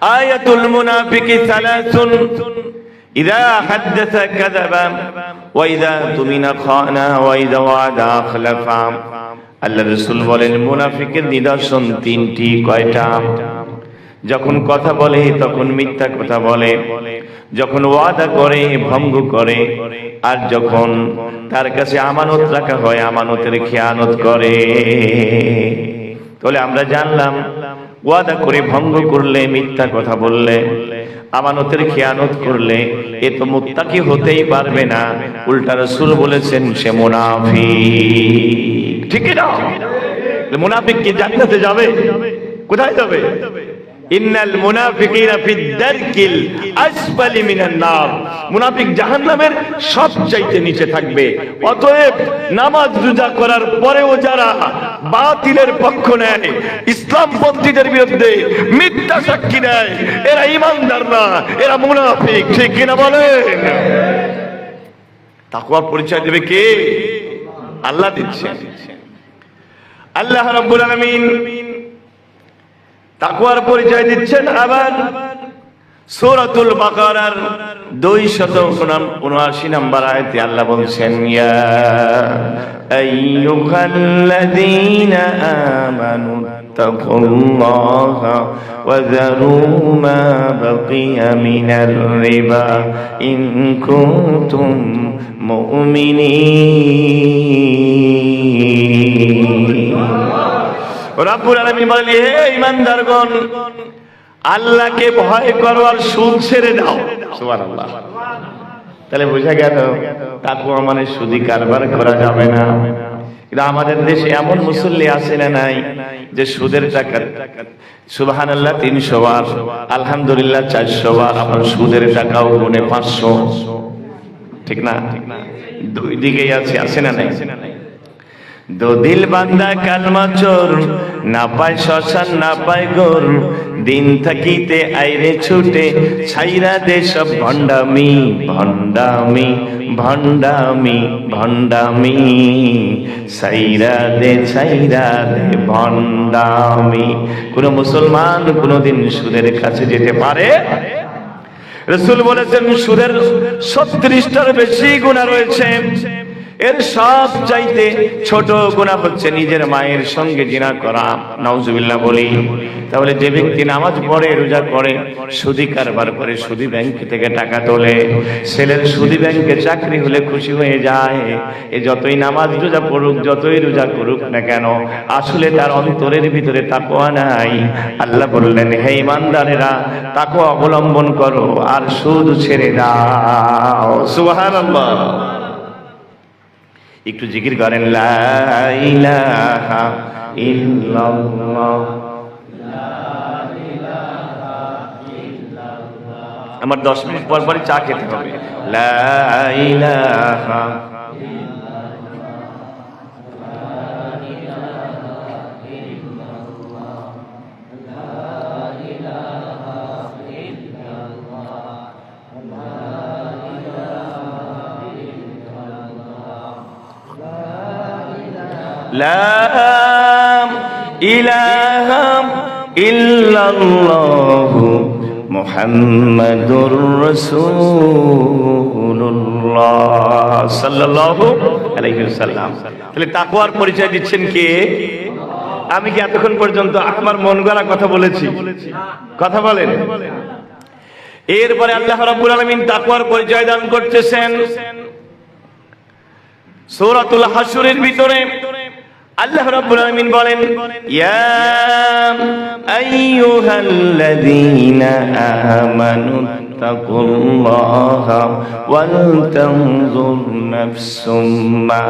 আয়াতুল মুনাফিকি সালাসুন। ইদা হাদ্দাসা কাযাবা ওয়া ইদা তুমিনা খানা ওয়া ইদা ওয়াদা আখলাফা আল্লাহ রাসূল বলেন, মুনাফিকের নিদর্শন তিনটি, কয়টা? যখন কথা বলে, তখন মিথ্যা কথা বলে। যখন ওয়াদা করে, ভঙ্গ করে। আর যখন তার কাছে আমানত রাখা হয়, আমানতের খেয়ানত করে। তাহলে আমরা জানলাম ওয়াদা করে ভঙ্গ করলে, মিথ্যা কথা বললে, আমানতের খেয়ানত করলে, এ তো মুত্তাকি হতেই পারবে না। উল্টা রসুল বলেছেন, সে মুনাফিক। ঠিক না? মুনাফিক কি জান্নাতে যাবে? কোথায় যাবে? ইন্নাল মুনাফিক জাহান্নামের সবচাইতে নিচে থাকবে। অতএব নামাজ রোজা করার পরেও যারা বাতিলের পক্ষ নেয় ইসলাম বিরুদ্ধে মিথ্যা সাক্ষী নেয়, এরা ইমানদার না, এরা মুনাফিক, ঠিক কিনা বলেন? পরিচয় দেবে কে? আল্লাহ দিচ্ছেন। আল্লাহ তাকওয়ার পরিচয় দিচ্ছেন আবার সূরাতুল বাকারার 279 নম্বর আয়াতে আল্লাহ বলছেন, ইয়া আইয়ুহাল্লাযীনা আমানু তাকুল্লাহা বলেন, হে আল্লাহকে ভয় করো আর সুদ ছেড়ে দাও। তাহলে বোঝা গেল তাকুয়া মানে সুদি কারবার করা যাবে না। কিন্তু আমাদের দেশে এমন মুসল্লি আছে না নাই যে সুদের টাকা সুবাহান আল্লাহ তিনশো বার, আলহামদুলিল্লাহ চারশো বার আমার সুদের টাকাও গুনে পাঁচশো। ঠিক না? দুই দিকেই আছে আছে না নাই? দদিল বান্দা কালমা চোর, না পায় শ্মশান, না পায় গোর। দিন থাকিতে আইরে ছুটে, ছাইরা দে ভণ্ডামি ভণ্ডামি ভণ্ডামি ভণ্ডামি। সাইরা দে, ছাইরা দে, ভণ্ডামি। কোন মুসলমান কোনদিন সুদের কাছে যেতে পারে? রসুল বলেছেন, সুদের ছত্রিশটার বেশি গুণা রয়েছে। এর সব চাইতে ছোট গুণা হচ্ছে নিজের মায়ের সঙ্গে জিনা করা। নাউজুবিল্লাহ বলি। তাহলে যে ব্যক্তি নামাজ পড়ে, রোজা করে, সুদি কারবার করে, সুদি ব্যাংক থেকে টাকা তোলে, ছেলের সুদি ব্যাংকে চাকরি হলে খুশি হয়ে যায়। এ যতই নামাজ রোজা পড়ুক, যতই রোজা করুক না কেন, আসলে তার অন্তরের ভিতরে তাকোয়া নাই। আল্লাহ বললেন, হে ইমানদারেরা তাকো অবলম্বন করো আর সুদ ছেড়ে দাও। সুবহানাল্লাহ। একটু জিকির করেন আমার দশ মিনিট পর পরই চা খেতে হবে। লা লাম ইলাহাম তাহলে তাকওয়ার পরিচয় দিচ্ছেন কে? আমি কি এতক্ষণ পর্যন্ত আমার মন কথা বলেছি? কথা বলেন। এরপরে আল্লাহ রাব্বুল আলামিন তাকওয়ার পরিচয় দান করতেছেন। সূরাতুল হাসুরের ভিতরে আল্লাহ রাব্বুল আলামিন বলেন ইয়া আইয়ুহাল্লাযীনা আমানু তাকুল্লাহা ওয়াল তানজুর নাফসুম মা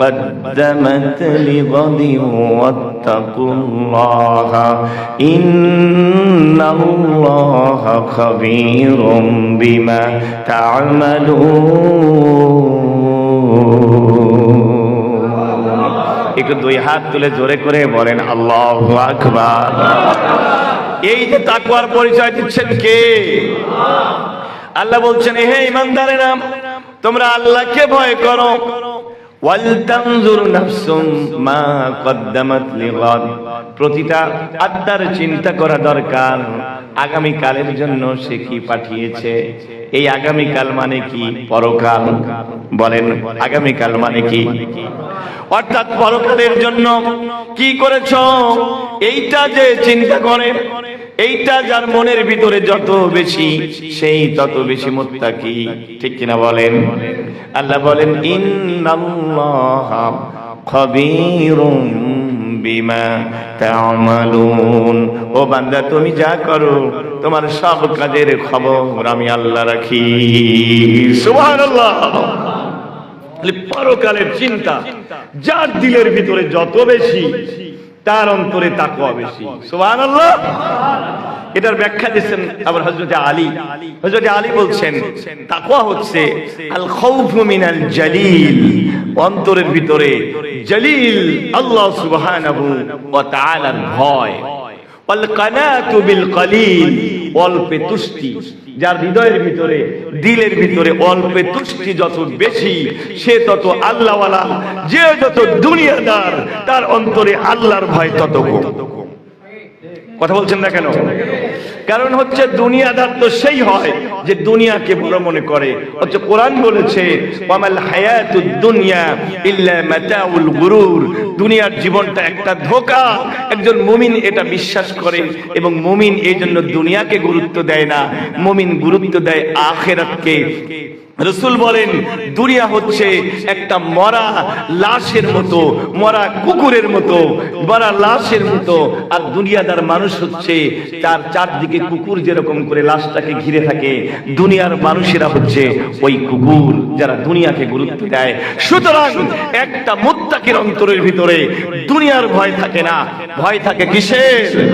قدمت لغد واتقوا الله إن الله خبير بما تعملون একটু দুই হাত তুলে জোরে করে বলেন, আল্লাহ আকবার। এই যে তাকওয়ার পরিচয় দিচ্ছেন কে? আল্লাহ বলছেন হে ইমানদারেরা তোমরা আল্লাহকে ভয় করো। প্রতিটা আত্মার চিন্তা করা দরকার। আগামী কালের জন্য সে কি পাঠিয়েছে? এই আগামী কাল মানে কি? পরকাল বলেন আগামী কাল মানে কি? অর্থাৎ পরকালের জন্য কি করেছ? এইটা যে চিন্তা করে, এইটা যার মনের ভিতরে যত বেশি, সেই তত বেশি মুত্তাকি। ঠিক কিনা বলেন? আল্লাহ বলেন, ইন্নাল্লাহ খবীরুম বিমা তা'মালুন। ও বান্দা, তুমি যা করো, তোমার সব কাজের খবর আমি আল্লাহ রাখি। পরকালের চিন্তা, যার দিলের ভিতরে যত বেশি, তার অন্তরে তাকওয়া বেশি। সুবহানাল্লাহ। এটার ব্যাখ্যা দিচ্ছেন আবার হযরত আলী। হযরত আলী বলছেন তাকওয়া হচ্ছে আল খাউফু মিনাল জালিল, অন্তরের ভিতরে জলিল আল্লাহ সুবহানাহু ওয়া তাআলার ভয়। ওয়াল কানাতু বিল কলিল, অল্পে তুষ্টি। যার হৃদয়ের ভিতরে, দিলের ভিতরে অল্পে তুষ্টি যত বেশি, সে তত আল্লাহওয়ালা। যে যত দুনিয়াদার, তার অন্তরে আল্লাহর ভয় তত কম। কথা বলছেন না কেন? কারণ হচ্ছে দুনিয়াদার তো সেই হয় যে দুনিয়াকে বড় মনে করে। হচ্ছে কোরআন বলেছে, ওয়ামাল হায়াতুদ দুনিয়া ইল্লা মাতাউল গুরুর। দুনিয়ার জীবনটা একটা ধোকা। একজন মুমিন এটা বিশ্বাস করে এবং মুমিন এই জন্য দুনিয়াকে গুরুত্ব দেয় না। মুমিন গুরুত্ব দেয় আখেরাতকে। রসুল বলেন, দুনিয়া হচ্ছে একটা মরা লাশের মতো, মরা কুকুরের মতো, মরা লাশের মতো, আর দুনিয়াদার মানুষ হচ্ছে তার চারদিকে কুকুর যেরকম করে লাশটাকে ঘিরে থাকে, দুনিয়ার মানুষেরা হচ্ছে ওই কুকুর যারা দুনিয়াকে গুরুত্ব দেয়। সুতরাং একটা মোত্তাকের অন্তরের ভিতরে দুনিয়ার ভয় থাকে না। ভয় থাকে কিসের?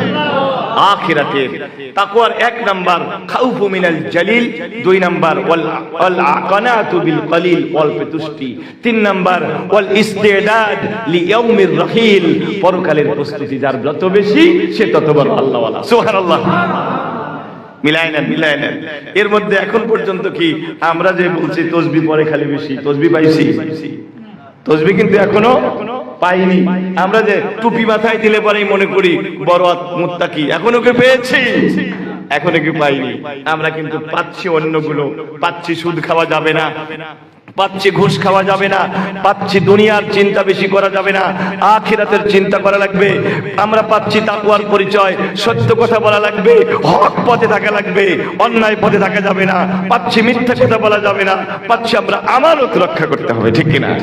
আখিরাতের তাকওয়ার এক নাম্বার, খাউফু মিনাল জালিল। দুই নাম্বার, ওয়াল ওয়াল আকানাতু বিল কলিল অল্প তুষ্টি তিন নাম্বার, ওয়াল ইস্তেদাদ লিয়াউমির রাহিল। পরকালের প্রস্তুতি যার যত বেশি, সে তত বড় আল্লাহ ওয়ালা সুবহানাল্লাহ। মিলাই নেন মিলাই নেন। এর মধ্যে এখন পর্যন্ত কি আমরা যে বলছি, তসবি পরে খালি বেশি, তসবি পাইছি? তসবি কিন্তু এখনও পাইনি। আমরা যে টুপি মাথায় দিলে পরেই মনে করি বড় মুত্তাকি। এখনও কি পেয়েছি? এখনও কি পাইনি। আমরা কিন্তু পাচ্ছি অন্যগুলো। পাচ্ছি সুদ খাওয়া যাবে না। পাচ্ছি ঘুষ খাওয়া যাবে না। পাচ্ছি দুনিয়ার চিন্তা বেশি করা যাবে না। আখিরাতের চিন্তা করা লাগবে। আমরা পাচ্ছি তাকুয়ার পরিচয়। সত্য কথা বলা লাগবে। হক পথে থাকা লাগবে। অন্যায় পথে থাকা যাবে না। পাচ্ছি মিথ্যা কথা বলা যাবে না। পাচ্ছি আমরা আমানত রক্ষা করতে হবে, ঠিক কিনা?